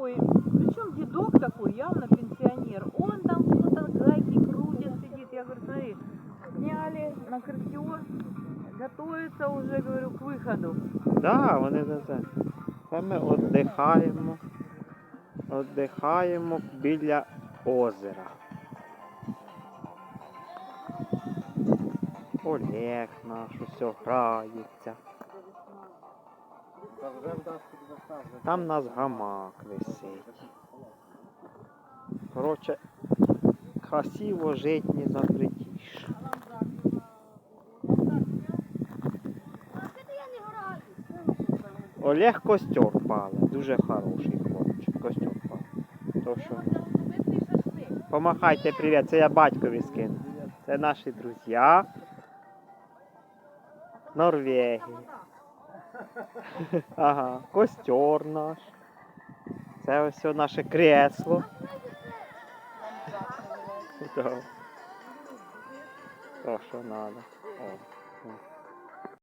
такой, причем дедок такой, явно пенсионер. Он там что-то гайки крутит, сидит. Я говорю, смотри, сняли на костер, готовится уже, говорю, к выходу. Да, вони за це. Це ми віддихаємо. Віддихаємо біля озера. Олег наш усе грається. Там нас гамак висить. Коротше, красиво жить не запретиш. Олег костер палить, дуже хороший хлопчик, костер палить. То що, помахайте привіт, це я батькові скину. Це наші друзі. Норвегії. Ага, костер наш. Це ось наше кресло. Так, що треба.